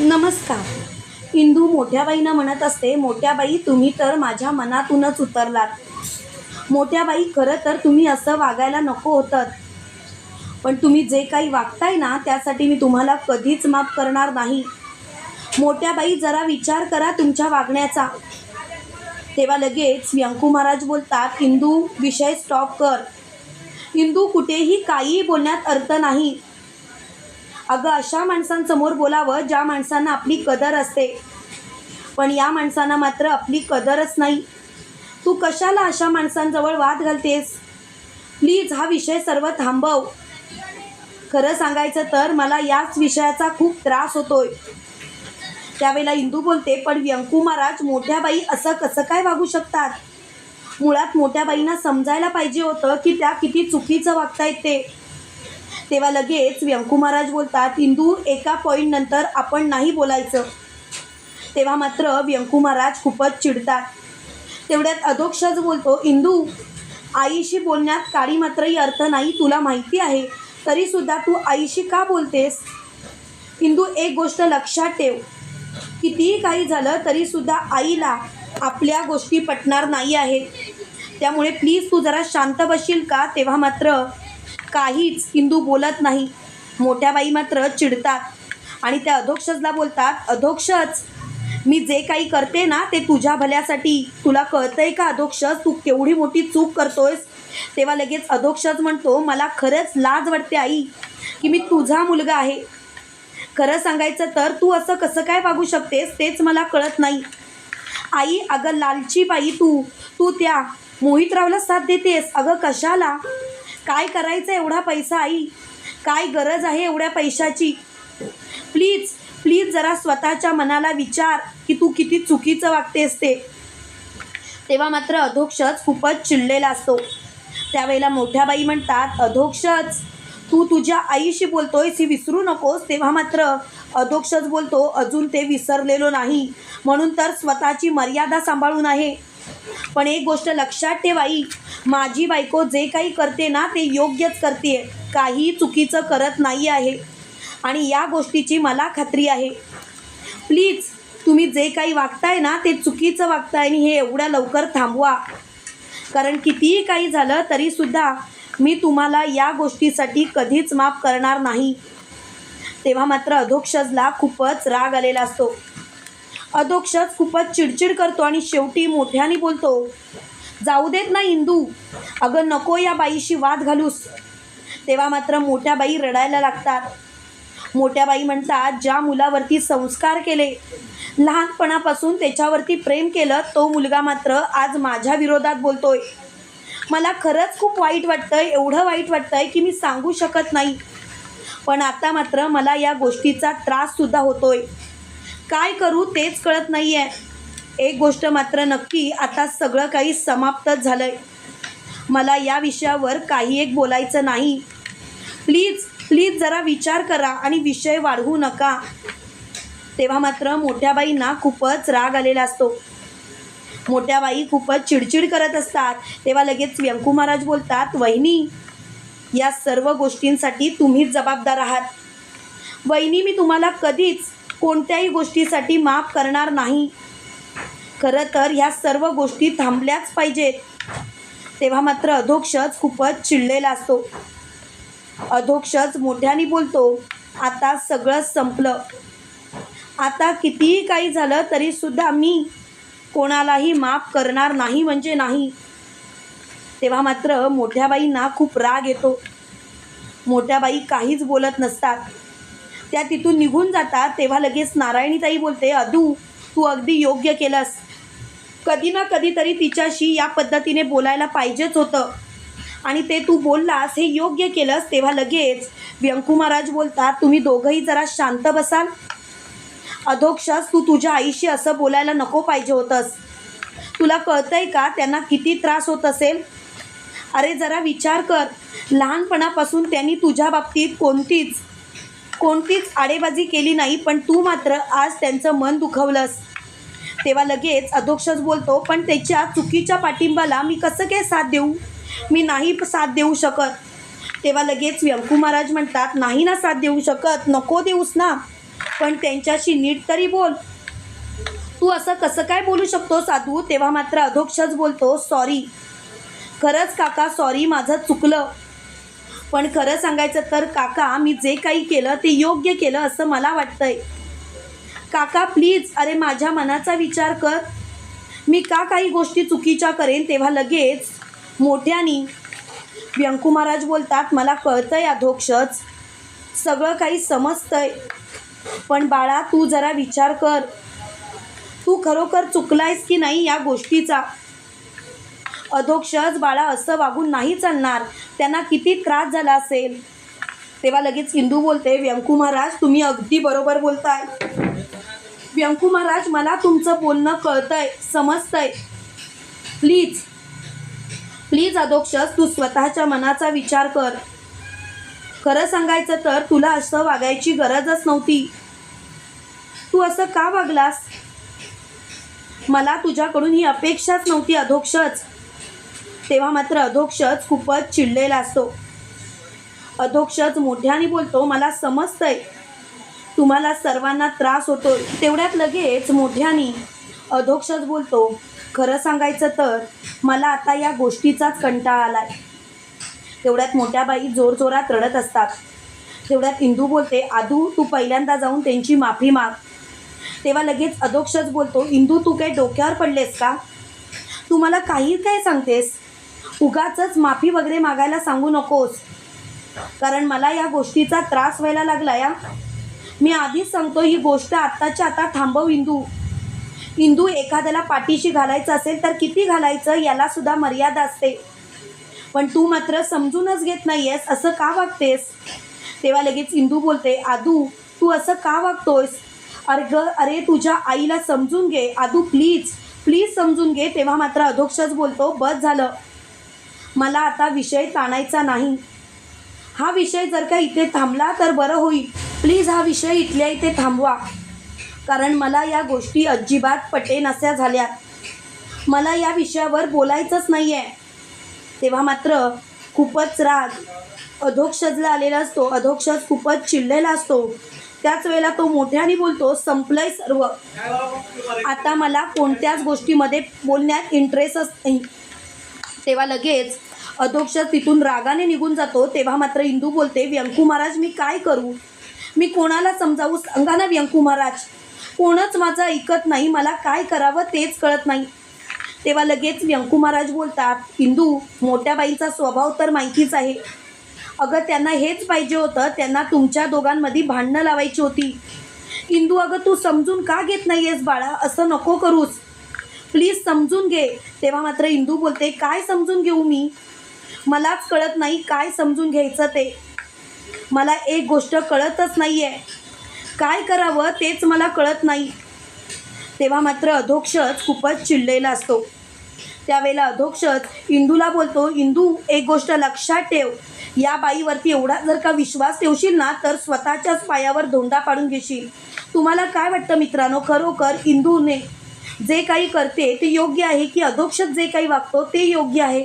नमस्कार. इंदू मोठ्याबाईंना म्हणत असते मोठ्या बाई तुम्ही तर माझ्या मनातूनच उतरलात. मोठ्या बाई खरं तर तुम्ही असं वागायला नको होतं. पण तुम्ही जे काही वागताय ना त्यासाठी मी तुम्हाला कधीच माफ करणार नाही. मोठ्या बाई जरा विचार करा तुमच्या वागण्याचा. तेव्हा लगेच व्यंकू महाराज बोलतात इंदू विषय स्टॉप कर. इंदू कुठेही काहीही बोलण्यात अर्थ नाही. अगं अशा माणसांसमोर बोलावं ज्या माणसांना आपली कदर असते. पण या माणसांना मात्र आपली कदरच नाही. तू कशाला अशा माणसांजवळ वाद घालतेस? प्लीज हा विषय सर्व थांबव. खरं सांगायचं तर मला याच विषयाचा खूप त्रास होतोय. त्यावेळेला इंदू बोलते पण व्यंकू महाराज मोठ्या बाई असं कसं काय वागू शकतात? मुळात मोठ्या बाईंना समजायला पाहिजे होतं की त्या किती चुकीचं वागतायत ते. तेव्हा लगेच व्यंकू महाराज बोलतात इंदू एका पॉईंट नंतर आपण नाही बोलायचं. तेव्हा मात्र व्यंकू महाराज खूपच चिडतात. तेवढ्यात अधोक्षच बोलतो इंदू आईशी बोलण्यात काळी मात्रही अर्थ नाही तुला माहिती आहे तरीसुद्धा तू आईशी का बोलतेस? इंदू एक गोष्ट लक्षात ठेव. कितीही काही झालं तरीसुद्धा आईला आपल्या गोष्टी पटणार नाही आहेत. त्यामुळे प्लीज तू जरा शांत बसशील का? तेव्हा मात्र काहीच इंदू बोलत नाही. मोठ्या बाई मात्र चिडतात. आणि त्या अधोक्षजला बोलतात अधोक्षज मी जे काही करते ना ते तुझ्या भल्यासाठी. तुला कळतंय का अधोक्षज तू केवढी मोठी चूक करतोयस? तेव्हा लगेच अधोक्षज म्हणतो मला खरंच लाज वाटते आई की मी तुझा मुलगा आहे. खरं सांगायचं तर तू असं कसं काय वागू शकतेस तेच मला कळत नाही. आई अगं लालची बाई तू. तू त्या मोहितरावला साथ देतेस. अगं कशाला? काय करायचं एवढा पैसा आई? काय गरज आहे एवढ्या पैशाची? प्लीज प्लीज जरा स्वतःच्या मनाला विचार की तू किती चुकीचं वागतेस ते. तेव्हा मात्र अधोक्षच खूपच चिडलेला असतो. त्यावेळेला मोठ्या बाई म्हणतात अधोक्षच तू तुझ्या आईशी बोलतोयस ही विसरू नकोस. तेव्हा मात्र अधोक्षच बोलतो अजून ते विसरलेलो नाही. म्हणून तर स्वतःची मर्यादा सांभाळून आहे. पण एक गोष्ट लक्षात ठेवाई माझी बायको जे काही करते ना ते योग्यच करते. काही चुकीचं करत नाही आहे. आणि या गोष्टीची मला खात्री आहे. प्लीज तुम्ही जे काही वागताय ना ते चुकीचं वागताय आणि हे एवढ्या लवकर थांबवा. कारण कितीही काही झालं तरीसुद्धा मी तुम्हाला या गोष्टीसाठी कधीच माफ करणार नाही. तेव्हा मात्र अधोक्षजला खूपच राग आलेला असतो. अधोक्षज खूपच चिडचिड करतो आणि शेवटी मोठ्याने बोलतो जाऊ देत ना इंदू अगं नको या बाईशी वाद घालूस. तेव्हा मात्र मोठ्या बाई रडायला लागतात. मोठ्या बाई म्हणतात ज्या मुलावरती संस्कार केले लहानपणापासून त्याच्यावरती प्रेम केलं तो मुलगा मात्र आज माझ्या विरोधात बोलतोय. मला खरंच खूप वाईट वाटतंय एवढं वाईट वाटतंय की मी सांगू शकत नाही. पण आता मात्र मला या गोष्टीचा त्राससुद्धा होतोय. काय करू तेच कळत नाही आहे एक गोष्ट मात्र नक्की आता सगळं काही समाप्तच झालं आहे मला या विषयावर काही एक बोलायचं नाही. प्लीज प्लीज जरा विचार करा आणि विषय वाढवू नका. तेव्हा मात्र मोठ्याबाईंना खूपच राग आलेला असतो. मोठ्या बाई खूपच चिडचिड करत असतात. तेव्हा लगेच व्यंकू महाराज बोलतात वहिनी या सर्व गोष्टींसाठी तुम्हीच जबाबदार आहात. वहिनी मी तुम्हाला कधीच कोणत्याही गोष्टीसाठी माफ करणार नाही. खरं तर ह्या सर्व गोष्टी थांबल्याच पाहिजेत. तेव्हा मात्र अधोक्षच खूपच चिडलेला असतो. अधोक्षच मोठ्याने बोलतो आता सगळं संपलं. आता कितीही काही झालं तरीसुद्धा मी कोणालाही माफ करणार नाही म्हणजे नाही. तेव्हा मात्र मोठ्या बाईंना खूप राग येतो. मोठ्या बाई काहीच बोलत नसतात. त्या तिथून निघून जातात तेव्हा लगेच नारायणीताई बोलते अदू तू अगदी योग्य केलंस. कधी ना कधीतरी तिच्याशी या पद्धतीने बोलायला पाहिजेच होतं. आणि ते तू बोललास हे योग्य केलंस तेव्हा लगेच व्यंकू महाराज बोलतात तुम्ही दोघंही जरा शांत बसाल. अधोक्षस तू तुझ्या आईशी असं बोलायला नको पाहिजे होतंस. तुला कळतंय का त्यांना किती त्रास होत असेल? अरे जरा विचार कर. लहानपणापासून त्यांनी तुझ्या बाबतीत कोणतीच कोणतीच आडेबाजी केली नाही पण तू मात्र आज त्यांचं मन दुखवलंस. तेव्हा लगेच अधोक्षच बोलतो पण त्याच्या चुकीच्या पाठिंबाला मी कसं काय साथ देऊ? मी नाही साथ देऊ शकत. तेव्हा लगेच व्यंकू महाराज म्हणतात नाही ना साथ देऊ शकत नको देऊस ना. पण त्यांच्याशी नीट तरी बोल. तू असं कसं काय बोलू शकतो साधू? तेव्हा मात्र अधोक्षच बोलतो सॉरी. खरंच काका सॉरी माझं चुकलं. पण खरं सांगायचं तर काका मी जे काही केलं ते योग्य केलं असं मला वाटतंय. काका प्लीज अरे माझ्या मनाचा विचार कर. मी का काही गोष्टी चुकीच्या करेन तेव्हा लगेच मोठ्यानी व्यंकू महाराज बोलतात मला कळतंय अधोक्षच सगळं काही समजतंय. पण बाळा तू जरा विचार कर. तू खरोखर चुकलायस की नाही या गोष्टीचा? अधोक्षच बाळा असं वागून नाही चालणार. त्यांना किती त्रास झाला असेल? तेव्हा लगेच इंदू बोलते व्यंकू महाराज तुम्ही अगदी बरोबर बोलताय. व्यंकू महाराज मला तुमचं बोलणं कळतंय समजतंय. प्लीज प्लीज अधोक्षज तू स्वतःच्या मनाचा विचार कर. खरं सांगायचं तर तुला असं वागायची गरजच नव्हती. तू असं का वागलास? मला तुझ्याकडून ही अपेक्षाच नव्हती अधोक्षच. तेव्हा मात्र अधोक्षच खूपच चिडलेला असतो. अधोक्षच मोठ्याने बोलतो मला समजतंय. तुम्हाला सर्वांना त्रास होतो तेवढ्यात लगेच मोठ्याने अधोक्षच बोलतो खरं सांगायचं तर मला आता या गोष्टीचाच कंटाळा आलाय. तेवढ्यात मोठ्या बाई जोरजोरात रडत असतात. तेवढ्यात इंदू बोलते आदू तू पहिल्यांदा जाऊन त्यांची माफी माग. तेव्हा लगेच अधोक्षच बोलतो इंदू तू काय डोक्यावर पडलेस का? तू मला काही काय सांगतेस? उगाच माफी वगैरे मागायला सांगू नकोस. कारण मला या गोष्टीचा त्रास व्हायला लागला या. मी आधीच सांगतो ही गोष्ट आत्ताच्या आता थांबव इंदू. इंदू एखाद्याला पाठीशी घालायचं असेल तर किती घालायचं याला सुद्धा मर्यादा असते. पण तू मात्र समजूनच घेत नाहीयेस असं का वागतेस? तेव्हा लगेच इंदू बोलते आदू तू असं का वागतोयस? अर्ग अरे तुझ्या आईला समजून घे. आदू प्लीज प्लीज समजून घे. तेव्हा मात्र अधोक्षच बोलतो बस झालं. मला आता विषय ताणायचा नाही. हा विषय जर का इथे थांबला तर बरं होईल. प्लीज हा विषय इथल्या इथे थांबवा. कारण मला या गोष्टी अजिबात पटेनस्या झाल्या. मला या विषयावर बोलायचंच नाही आहे तेव्हा मात्र खूपच राग अधोक्षजला आलेला असतो. अधोक्षज खूपच चिडलेला असतो. त्याच वेळेला तो मोठ्याने बोलतो संपलंय सर्व. आता मला कोणत्याच गोष्टीमध्ये बोलण्यात इंटरेस्टच नाही तेव्हा लगेच अधोक्ष तिथून रागाने निघून जातो तेव्हा मात्र इंदू बोलते व्यंकू महाराज मी काय करू? मी कोणाला समजावू? सांगा ना व्यंकू महाराज. कोणच माझं ऐकत नाही मला काय करावं तेच कळत नाही. तेव्हा लगेच व्यंकू महाराज बोलतात इंदू मोठ्या बाईचा स्वभाव तर माहितीच आहे. अगं त्यांना हेच पाहिजे होतं त्यांना तुमच्या दोघांमध्ये भांडणं लावायची होती. इंदू अगं तू समजून का घेत नाही आहेस बाळा? असं नको करूस. प्लीज समजून घे. तेव्हा मात्र इंदू बोलते काय समजून घेऊ मी? मलाच कळत नाही काय समजून घ्यायचं ते. मला एक गोष्ट कळतच नाही आहे काय करावं तेच मला कळत नाही. तेव्हा मात्र अधोक्षच खूपच चिडलेला असतो. त्यावेळेला अधोक्षच इंदूला बोलतो इंदू एक गोष्ट लक्षात ठेव. या बाईवरती एवढा जर का विश्वास ठेवशील ना तर स्वतःच्याच पायावर धोंडा पाडून घेशील. तुम्हाला काय वाटतं मित्रांनो? खरोखर इंदूने जे काही करते ते योग्य आहे की अधोक्षत जे काही वागतो ते योग्य आहे?